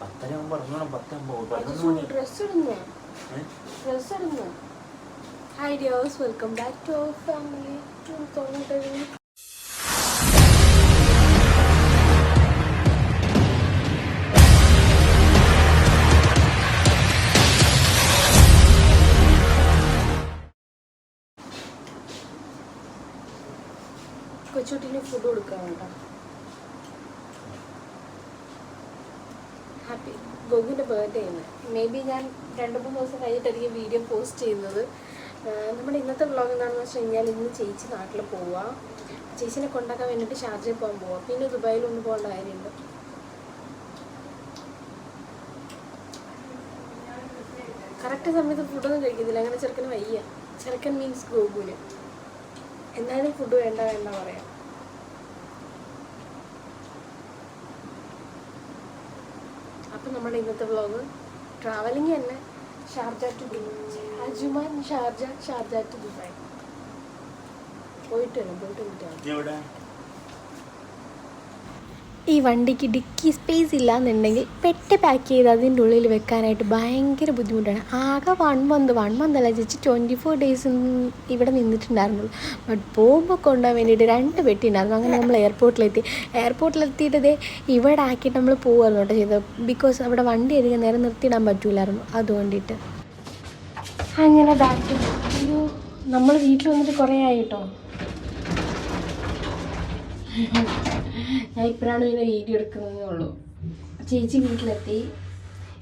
പത്തര ആകുമ്പോ ഇറങ്ങണം പത്താകുമ്പോ പതിനൊന്ന് മണി ഡ്രസ് ഇടുന്നു? ഡ്രസ് ഇടുന്നു? Hi dears welcome back to our family കൊച്ചുട്ടിന് food കൊടുക്കാൻ കേട്ടോ ഗോകുവിന്റെ ബർത്ത്ഡേ ആണ്. മേ ബി ഞാൻ രണ്ട് മൂന്ന് ദിവസം കഴിഞ്ഞിട്ടായിരിക്കും വീഡിയോ പോസ്റ്റ് ചെയ്യുന്നത്. നമ്മുടെ ഇന്നത്തെ വ്ളോഗ് എന്താണെന്ന് വെച്ച് കഴിഞ്ഞാൽ ഇന്ന് ചേച്ചി നാട്ടിൽ പോവുക ചേച്ചിനെ കൊണ്ടാക്കാൻ വേണ്ടിയിട്ട് ഷാർജയിൽ പോകാൻ പോവാം. പിന്നെ ദുബായിൽ ഒന്ന് പോകേണ്ട കാര്യമുണ്ട് കറക്റ്റ് സമയത്ത് ഫുഡൊന്നും കഴിക്കുന്നില്ല അങ്ങനെ ചെറുക്കന് വയ്യ. ചെറുക്കൻ മീൻസ് ഗോകുവിന്. എന്നാലും ഫുഡ് വേണ്ട വേണ്ട പറയാം അപ്പം നമ്മുടെ ഇന്നത്തെ വ്ളോഗ് ട്രാവലിംഗ് തന്നെ Sharjah to Dubai Ajman Sharjah Sharjah to Dubai പോയിട്ട് വരണം പോയിട്ട് എവിടെ? ഈ വണ്ടിക്ക് ഡിക്കി സ്പേസ് ഇല്ലാന്നുണ്ടെങ്കിൽ പെട്ടി പാക്ക് ചെയ്ത് അതിന്റെ ഉള്ളിൽ വെക്കാനായിട്ട് ഭയങ്കര ബുദ്ധിമുട്ടാണ്. ആകെ വൺ മന്ത് വൺ മന്ത് അല്ല ചേച്ചി ട്വന്റി ഫോർ ഡേയ്സ് ഇവിടെ നിന്നിട്ടുണ്ടായിരുന്നുള്ളൂ ബട്ട് പോകുമ്പോൾ കൊണ്ടുപോകാൻ വേണ്ടിയിട്ട് രണ്ട് പെട്ടി ഉണ്ടായിരുന്നു. അങ്ങനെ നമ്മൾ എയർപോർട്ടിലെത്തി എയർപോർട്ടിലെത്തിയിട്ട് ഇവിടെ ആക്കിയിട്ട് നമ്മൾ പോകുമായിരുന്നു കേട്ടോ ചെയ്തത്. ബിക്കോസ് അവിടെ വണ്ടി അധികം നേരം നിർത്തിയിടാൻ പറ്റൂലായിരുന്നു. അതുകൊണ്ടിട്ട് അങ്ങനെ ബാക്കി നമ്മൾ വീട്ടിൽ വന്നിട്ട് കുറേ ആയി കേട്ടോ. ഞാൻ ഇപ്പോഴാണ് ഇങ്ങനെ വീഡിയോ എടുക്കുന്നതേ ഉള്ളൂ. ചേച്ചി വീട്ടിലെത്തി.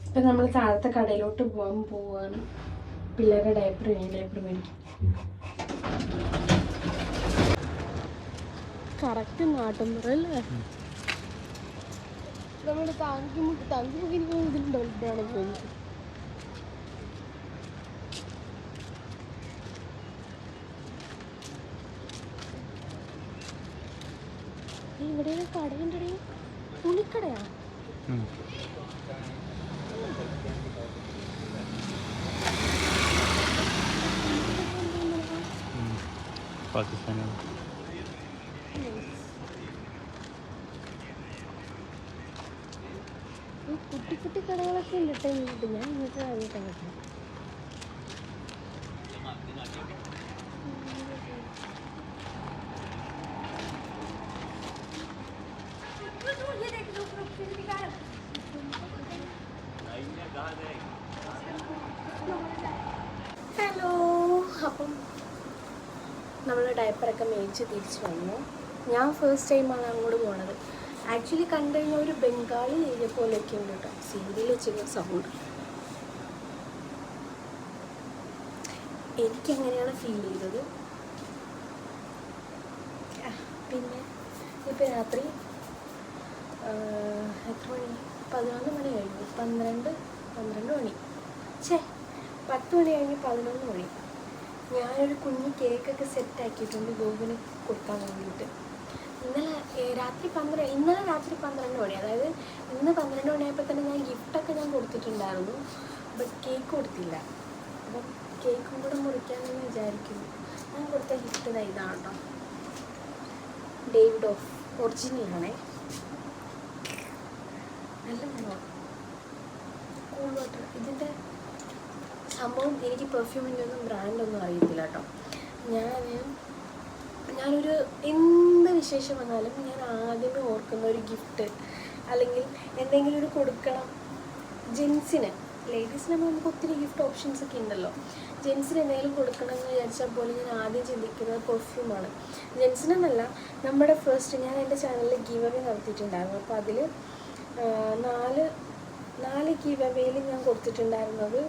ഇപ്പം നമ്മൾ താഴത്തെ കടയിലോട്ട് പോകാൻ പോവാണ്. പിള്ളേരുടെ ഡയപ്പർ വേണം ഡയപ്പർ മേടിക്കും കറക്റ്റ് നാട്ടുമ്പുറ അല്ലേ നമ്മുടെ താങ്കിമുക്ക് താങ്കിമുക്ക് എനിക്ക് ഇതിലുണ്ടോ? ഇവിടെയാണ് പോകുന്നത് ഇവിടെ കടയുണ്ടേ തുണിക്കടയാ. പാകിസ്ഥാനാണ്. കുട്ടി കുട്ടി കടകളൊക്കെ ഉണ്ട് കേട്ടോ ഇങ്ങോട്ട് ഞാൻ ഇങ്ങോട്ട് ആദ്യമായിട്ടാണ് കേട്ടോ ഹലോ അപ്പം നമ്മൾ ഡയപ്പറൊക്കെ മേടിച്ച് തിരിച്ച് വന്നു. ഞാൻ ഫസ്റ്റ് ടൈമാണ് അങ്ങോട്ട് പോണത്. ആക്ച്വലി കണ്ടു കഴിഞ്ഞാൽ ഒരു ബംഗാളി ഏരിയ പോലെയൊക്കെ ഉണ്ട് കേട്ടോ സീരിയൽ വെച്ചിരുന്ന സൗണ്ട് എനിക്കങ്ങനെയാണ് ഫീൽ ചെയ്തത്. പിന്നെ ഇപ്പം രാത്രി എത്ര മണി? പതിനൊന്ന് മണി കഴിഞ്ഞു. പന്ത്രണ്ട് പന്ത്രണ്ട് മണി. ഛേ പത്ത് മണി കഴിഞ്ഞ് പതിനൊന്ന് മണി. ഞാനൊരു കുഞ്ഞു കേക്കൊക്കെ സെറ്റാക്കിയിട്ടുണ്ട് ഗോപിന് കൊടുക്കാൻ വേണ്ടിയിട്ട്. ഇന്നലെ രാത്രി പന്ത്രണ്ട് ഇന്നലെ രാത്രി പന്ത്രണ്ട് മണി അതായത് ഇന്ന് പന്ത്രണ്ട് മണിയായപ്പോൾ തന്നെ ഞാൻ ഗിഫ്റ്റൊക്കെ ഞാൻ കൊടുത്തിട്ടുണ്ടായിരുന്നു ബട്ട് കേക്ക് കൊടുത്തില്ല. അപ്പം കേക്കും കൂടെ മുറിക്കാമെന്ന് വിചാരിക്കുന്നു. ഞാൻ കൊടുത്ത ഗിഫ്റ്റ് ഇതാ ഇതാണ് കേട്ടോ ഡേവിഡ് ഓഫ് ഒറിജിനലാണേ നല്ല മണമാണ് കൂൾ വാട്ടർ ഇതിന്റെ സംഭവം എനിക്ക് പെർഫ്യൂമിന്റെ ഒന്നും ബ്രാൻഡൊന്നും അറിയത്തില്ല കേട്ടോ. ഞാൻ ഞാനൊരു എന്ത് വിശേഷം വന്നാലും ഞാൻ ആദ്യമേ ഓർക്കുന്ന ഒരു ഗിഫ്റ്റ് അല്ലെങ്കിൽ എന്തെങ്കിലും ഒരു കൊടുക്കണം. ജെൻസിന് ലേഡീസിനാകുമ്പോൾ നമുക്ക് ഒത്തിരി ഗിഫ്റ്റ് ഓപ്ഷൻസ് ഒക്കെ ഉണ്ടല്ലോ. ജെൻസിന് എന്തെങ്കിലും കൊടുക്കണം എന്ന് വിചാരിച്ചാൽ പോലും ഞാൻ ആദ്യം ചിന്തിക്കുന്നത് പെർഫ്യൂമാണ് ജെൻസിനെന്നല്ല നമ്മുടെ ഫസ്റ്റ് ഞാൻ എന്റെ ചാനലിൽ ഗീവ് അവേ നടത്തിയിട്ടുണ്ടായിരുന്നു അപ്പോൾ അതിൽ നാല് നാല് ഗീവ് അവേയിൽ ഞാൻ കൊടുത്തിട്ടുണ്ടായിരുന്നത്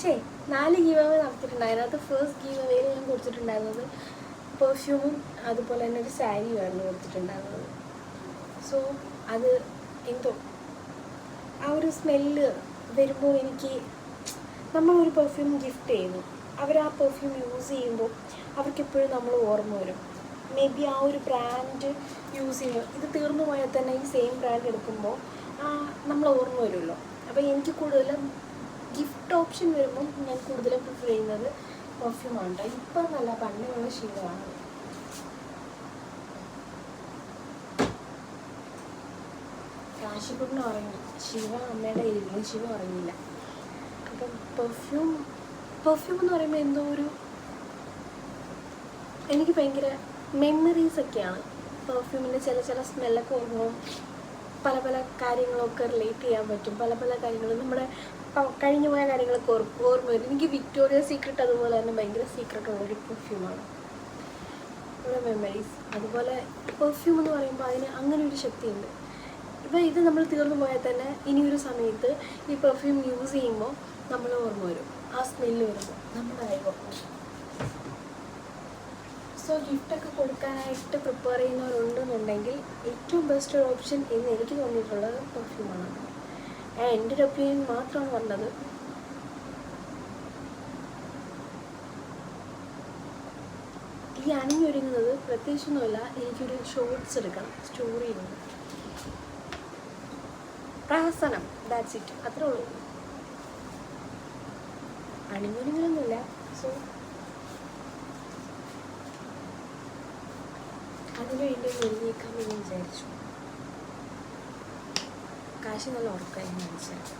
ചേ നാല് ഗീവ് അവേ നടത്തിയിട്ടുണ്ടായിരുന്നു. അത് ഫസ്റ്റ് ഗീവ് അവേയിൽ ഞാൻ കൊടുത്തിട്ടുണ്ടായിരുന്നത് പെർഫ്യൂമും അതുപോലെ തന്നെ ഒരു സാരിയുമായിരുന്നു കൊടുത്തിട്ടുണ്ടായിരുന്നത്. സോ അത് എന്തോ ആ ഒരു സ്മെല്ല് വരുമ്പോൾ എനിക്ക് നമ്മളൊരു പെർഫ്യൂം ഗിഫ്റ്റ് ചെയ്യുന്നു. അവർ ആ പെർഫ്യൂം യൂസ് ചെയ്യുമ്പോൾ അവർക്ക് എപ്പോഴും നമ്മൾ ഓർമ്മ വരും. മേ ബി ആ ഒരു ബ്രാൻഡ് യൂസ് ചെയ്യുമ്പോൾ ഇത് തീർന്നു പോയാൽ തന്നെ ഈ സെയിം ബ്രാൻഡ് എടുക്കുമ്പോൾ നമ്മൾ ഓർമ്മ വരുമല്ലോ. അപ്പോൾ എനിക്ക് കൂടുതലും ഗിഫ്റ്റ് ഓപ്ഷൻ വരുമ്പോൾ ഞാൻ കൂടുതലും പ്രിഫർ ചെയ്യുന്നത് പെർഫ്യൂമാണ് കേട്ടോ ഇപ്പം നല്ല പണ്ടുള്ള ശീലമാണ്. കാശിക്കുട്ടിന് ഉറങ്ങി. ശിവ അമ്മയുടെ ഇരുന്നു ശിവ ഉറങ്ങിയില്ല. അപ്പം പെർഫ്യൂം പെർഫ്യൂം എന്ന് പറയുമ്പോൾ എന്തോ ഒരു എനിക്ക് ഭയങ്കര മെമ്മറീസ് ഒക്കെയാണ്. പെർഫ്യൂമിന്റെ ചില ചില സ്മെല്ലൊക്കെ ഓർമ്മ പല പല കാര്യങ്ങളൊക്കെ റിലേറ്റ് ചെയ്യാൻ പറ്റും. പല പല കാര്യങ്ങൾ. നമ്മുടെ കഴിഞ്ഞു പോയ കാര്യങ്ങളൊക്കെ ഓർ ഓർമ്മ വരും. എനിക്ക് വിക്ടോറിയ സീക്രട്ട് അതുപോലെ തന്നെ ഭയങ്കര സീക്രട്ട് ഉള്ളൊരു പെർഫ്യൂമാണ് നമ്മുടെ മെമ്മറീസ് അതുപോലെ പെർഫ്യൂം എന്ന് പറയുമ്പോൾ അതിന് അങ്ങനെ ഒരു ശക്തിയുണ്ട്. ഇപ്പോൾ ഇത് നമ്മൾ തീർന്നു പോയാൽ തന്നെ ഇനിയൊരു സമയത്ത് ഈ പെർഫ്യൂം യൂസ് ചെയ്യുമ്പോൾ നമ്മൾ ഓർമ്മ വരും. ആ സ്മെല്ല് വരുമ്പോൾ. നമ്മുടെ ഓർമ്മ വരും സോ ഗിഫ്റ്റൊക്കെ കൊടുക്കാനായിട്ട് പ്രിപ്പയർ ചെയ്യുന്നവരുണ്ടെന്നുണ്ടെങ്കിൽ ഏറ്റവും ബെസ്റ്റ് ഒരു ഓപ്ഷൻ എന്ന് എനിക്ക് തോന്നിയിട്ടുള്ളത് പെർഫ്യൂമാണ് ഞാൻ എന്റെ ഒരു ഒപ്പീനിയൻ മാത്രമാണ് പറഞ്ഞത്. ഈ അണിഞ്ഞൊരുങ്ങുന്നത് പ്രത്യേകിച്ചൊന്നുമില്ല എനിക്കൊരു ഷോർട്സ് എടുക്കണം സ്റ്റോറി പ്രഹസനം ദാറ്റ്സ് ഇറ്റ് അത്രേ ഉള്ളൂ. അണിഞ്ഞൊരുങ്ങലൊന്നുമില്ല സോ അതിനു വേണ്ടി ഒരുങ്ങിയേക്കാം എന്ന് വിചാരിച്ചു. കാശ് നല്ല ഉറക്കമായി മനസ്സിലായി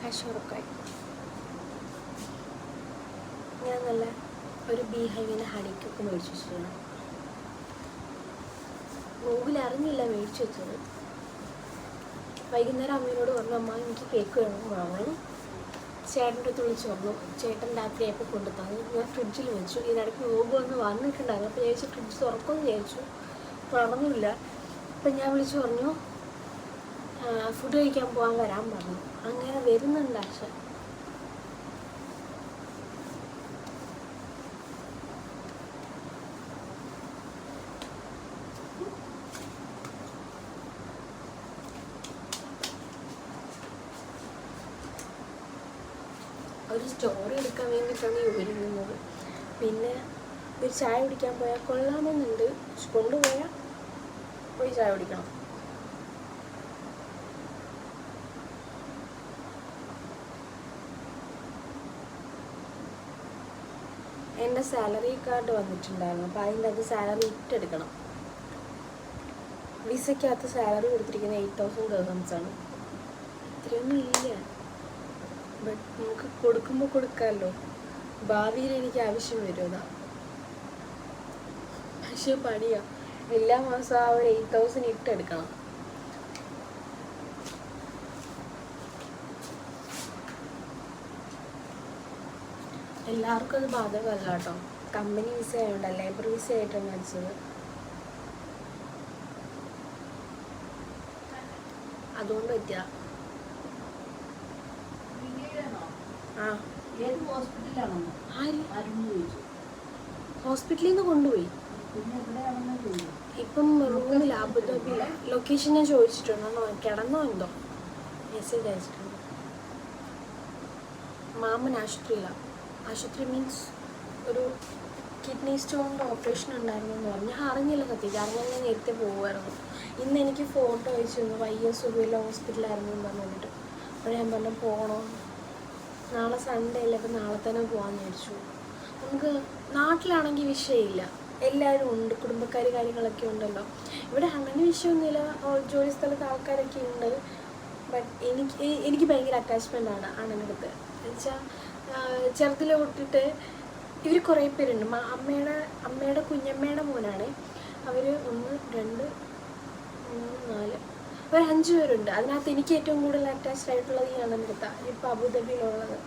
കാശ് ഉറക്കമായി ഞാൻ നല്ല ഒരു ബീ ഹൈവിന് ഹണിക്കൊക്കെ മേടിച്ചു വെച്ചിട്ടുണ്ട്. ഗൂഗിൾ അറിഞ്ഞില്ല മേടിച്ചു വെച്ചത്. വൈകുന്നേരം അമ്മയോട് പറഞ്ഞു അമ്മ എനിക്ക് കേക്ക് വേണം വാങ്ങണം. ചേട്ടന്റെ അടുത്ത് വിളിച്ച് പറഞ്ഞു ചേട്ടൻ രാത്രി അപ്പം കൊണ്ടു തന്നു ഞാൻ ഫ്രിഡ്ജിൽ വെച്ചു. ഇതിനിടയ്ക്ക് നോമ്പ് വന്ന് വന്നിട്ടുണ്ടായിരുന്നു. അപ്പോൾ വിചാരിച്ചു ഫ്രിഡ്ജ് തുറക്കുമെന്ന് ചോദിച്ചു തുറന്നില്ല അപ്പം ഞാൻ വിളിച്ചു പറഞ്ഞു ഫുഡ് കഴിക്കാൻ പോകാൻ വരാൻ പറഞ്ഞു. അങ്ങനെ വരുന്നുണ്ട് ആശ ഒരു സ്റ്റോറി എടുക്കാൻ വേണ്ടിയിട്ടാണ് ഒരുങ്ങുന്നത് പിന്നെ ഒരു ചായ കുടിക്കാൻ പോയാൽ കൊള്ളാമെന്നുണ്ട്. കൊണ്ടുപോയാൽ പോയി ചായ കുടിക്കണം. എന്റെ സാലറി കാർഡ് വന്നിട്ടുണ്ടായിരുന്നു. അപ്പോൾ അതിന്റെ അത് സാലറി ഇട്ടെടുക്കണം. വിസയ്ക്കകത്ത് സാലറി കൊടുത്തിരിക്കുന്ന എയ്റ്റ് തൗസൻഡ് ആണ്. ഇത്രയൊന്നും ഇല്ല. നമുക്ക് കൊടുക്കുമ്പോൾ കൊടുക്കാമല്ലോ ഭാവിയിൽ എനിക്ക് ആവശ്യം വരും അതാ പക്ഷെ പണിയാ. എല്ലാ മാസവും ആ ഒരു എയ്റ്റ് തൗസൻഡ് ഇട്ടെടുക്കണം എല്ലാവർക്കും അത് ബാധകമല്ല കേട്ടോ. കമ്പനി വിസ ആയതുകൊണ്ട് ലേബർ വിസ ആയിട്ടാണ് അടിച്ചത് അതുകൊണ്ട് പറ്റിയ ആ ഏത് ഹോസ്പിറ്റലിൽ നിന്ന് കൊണ്ടുപോയി. ഇപ്പം റൂമിൽ അബുദാബി ലൊക്കേഷൻ ഞാൻ ചോദിച്ചിട്ടുണ്ടോ. കിടന്നോ എന്തോ? മെസ്സേജ് അയച്ചിട്ടുണ്ട്. മാമൻ ആശുപത്രിയിലാണ് ആശുപത്രി മീൻസ് ഒരു കിഡ്നി സ്റ്റോണിന്റെ ഓപ്പറേഷൻ ഉണ്ടായിരുന്നു എന്ന് പറഞ്ഞു. ഞാൻ അറിഞ്ഞില്ല സത്യം. കാരണം ഞാൻ നേരത്തെ പോകുമായിരുന്നു ഇന്ന് എനിക്ക് ഫോട്ടോ അയച്ചു തന്നു. വയ്യ സുഖമില്ല ഹോസ്പിറ്റലായിരുന്നു എന്ന് പറഞ്ഞിട്ട്. അപ്പോൾ ഞാൻ പറഞ്ഞു പോകണോ നാളെ സൺഡേ അല്ലേ അപ്പം നാളെ തന്നെ പോകാമെന്ന് വിചാരിച്ചു. നമുക്ക് നാട്ടിലാണെങ്കിൽ വിഷയമില്ല. എല്ലാവരും ഉണ്ട് കുടുംബക്കാർ കാര്യങ്ങളൊക്കെ ഉണ്ടല്ലോ. ഇവിടെ അങ്ങനെ വിഷയമൊന്നുമില്ല ജോലി സ്ഥലത്ത് ആൾക്കാരൊക്കെ ഉണ്ട്. ബട്ട് എനിക്ക് എനിക്ക് ഭയങ്കര അറ്റാച്ച്മെന്റ് ആണ് അണനടുത്ത് എന്നുവെച്ചാൽ ചെറുതിലെ തൊട്ടിട്ട് ഇവർ കുറേ പേരുണ്ട്. അമ്മയുടെ അമ്മയുടെ കുഞ്ഞമ്മയുടെ മോനാണ്. അവർ ഒന്ന് രണ്ട് മൂന്ന് നാല് ഒരു അഞ്ച് പേരുണ്ട്. അതിനകത്ത് എനിക്ക് ഏറ്റവും കൂടുതൽ അറ്റാച്ച്ഡ് ആയിട്ടുള്ളത് ഈ അടുത്താണ് ഇപ്പോൾ അബുദാബിയിലുള്ളത്.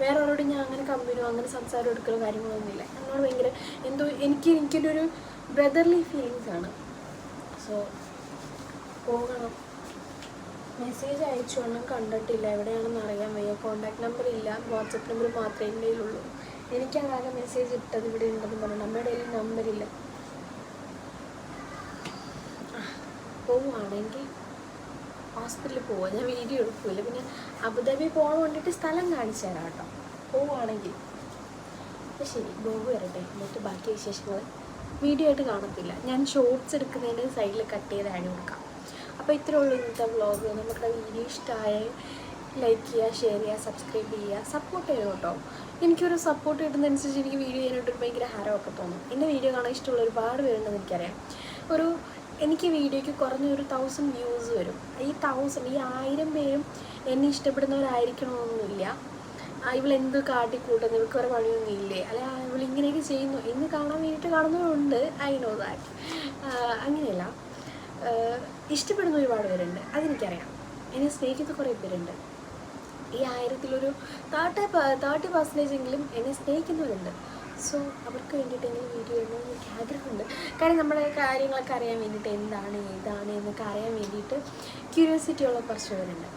വേറെ ആളോട് ഞാൻ അങ്ങനെ കമ്പനിയോ അങ്ങനെ സംസാരം എടുക്കലോ കാര്യങ്ങളൊന്നുമില്ല എന്നോട് ഭയങ്കര എന്തോ എനിക്ക് എനിക്കൊരു ഒരു ബ്രദർലി ഫീലിങ്സ് ആണ്. സോ പോകണം. മെസ്സേജ് അയച്ചു ഒന്നും കണ്ടിട്ടില്ല. എവിടെയാണെന്ന് അറിയാൻ വയ്യ. കോണ്ടാക്ട് നമ്പർ ഇല്ല. വാട്സപ്പ് നമ്പർ മാത്രമേ എന്റെ കയ്യിലുള്ളൂ. എനിക്കാകെ മെസ്സേജ് ഇട്ടത് ഇവിടെ ഉണ്ടെന്ന് പറഞ്ഞു. നമ്മുടെ കയ്യിൽ നമ്പറില്ല പോവുകയാണെങ്കിൽ ഹോസ്പിറ്റലിൽ പോവാം. ഞാൻ വീഡിയോ എടുക്കില്ല പിന്നെ അബുദാബി പോകാൻ വേണ്ടിയിട്ട് സ്ഥലം കാണിച്ചു തരാം കേട്ടോ. പോവുകയാണെങ്കിൽ അപ്പോൾ ശരി ബോബ് വരട്ടെ. എന്നിട്ട് ബാക്കി വിശേഷങ്ങൾ വീഡിയോ ആയിട്ട് കാണത്തില്ല. ഞാൻ ഷോർട്സ് എടുക്കുന്നതിന്റെ സൈഡിൽ കട്ട് ചെയ്ത് ആഡ് കൊടുക്കാം. അപ്പോൾ ഇത്രേ ഉള്ളൂ ഇന്നത്തെ വ്ളോഗ് നമ്മുടെ വീഡിയോ ഇഷ്ടമായ ലൈക്ക് ചെയ്യുക ഷെയർ ചെയ്യുക സബ്സ്ക്രൈബ് ചെയ്യുക സപ്പോർട്ട് ചെയ്യുക കേട്ടോ. എനിക്കൊരു സപ്പോർട്ട് കിട്ടുന്നതനുസരിച്ച് എനിക്ക് വീഡിയോ ചെയ്യാനായിട്ട് ഒരു ഭയങ്കര ഹരമൊക്കെ തോന്നും. എന്റെ വീഡിയോ കാണാൻ ഇഷ്ടമുള്ള ഒരുപാട് പേരുണ്ടെന്ന് എനിക്കറിയാം. ഒരു എനിക്ക് വീഡിയോയ്ക്ക് കുറഞ്ഞൊരു തൗസൻഡ് വ്യൂസ് വരും. ഈ തൗസൻഡ് ഈ ആയിരം പേരും എന്നെ ഇഷ്ടപ്പെടുന്നവരായിരിക്കണമെന്നൊന്നുമില്ല ആ, ഇവളെന്ത് കാട്ടിക്കൂട്ടുന്നു? ഇവൾക്ക് ഒരു പണിയൊന്നും ഇല്ലേ? അല്ലെ ഇവളിങ്ങനെയൊക്കെ ചെയ്യുന്നു. എന്ന് കാണാൻ വേണ്ടിയിട്ട് കാണുന്നവരുണ്ട്. ഐ നോ ദാറ്റ് അങ്ങനെയല്ല. ഇഷ്ടപ്പെടുന്ന ഒരുപാട് പേരുണ്ട്. അതെനിക്കറിയാം. എന്നെ സ്നേഹിക്കുന്ന കുറേ പേരുണ്ട്. ഈ ആയിരത്തിലൊരു തേർട്ടി തേർട്ടി പെർസെന്റേജ് എങ്കിലും എന്നെ സ്നേഹിക്കുന്നവരുണ്ട്. സോ അവർക്ക് വേണ്ടിയിട്ടെങ്കിലും വീഡിയോ ഇടണമെന്ന് എനിക്ക് ആഗ്രഹമുണ്ട്. കാരണം നമ്മുടെ കാര്യങ്ങളൊക്കെ അറിയാൻ വേണ്ടിയിട്ട് എന്താണ് ഏതാണ് എന്നൊക്കെ അറിയാൻ വേണ്ടിയിട്ട് ക്യൂരിയോസിറ്റി ഉള്ള കുറച്ച് പേരുണ്ട്.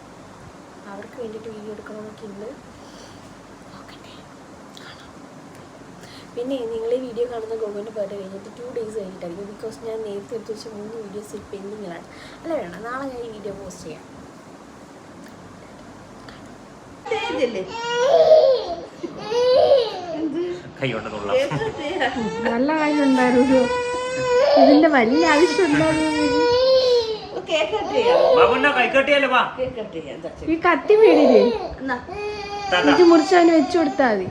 അവർക്ക് വേണ്ടിയിട്ട് വീഡിയോ എടുക്കണമെന്നൊക്കെ ഉണ്ട്. നോക്കട്ടെ. പിന്നെ നിങ്ങൾ ഈ വീഡിയോ കാണുന്ന ഗോകുവിന്റെ ബർത്ത്ഡേ കഴിഞ്ഞിട്ട് ടു ഡേയ്സ് കഴിഞ്ഞിട്ടായിരിക്കും. ബിക്കോസ് ഞാൻ നേരത്തെ എടുത്ത് വെച്ച മൂന്ന് വീഡിയോസ് പെൻഡിങ്ങിലാണ് അല്ല വേണം നാളെ ഞാൻ ഈ വീഡിയോ പോസ്റ്റ് ചെയ്യാം. സ്റ്റേജല്ലേ കൈ കൊണ്ടതുള്ള നല്ല കാര്യം ഉണ്ടായിരുന്നു ഇതിന്റെ വലിയ ആവശ്യം ഉണ്ടായിരുന്നു ഈ കത്തി വീടില്ലേ ഇത് മുറിച്ചവന് വെച്ചു കൊടുത്താൽ മതി.